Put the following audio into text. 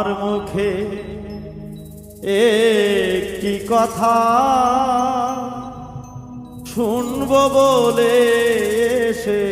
আমার মুখে একটি কথা শুনব বলে এসে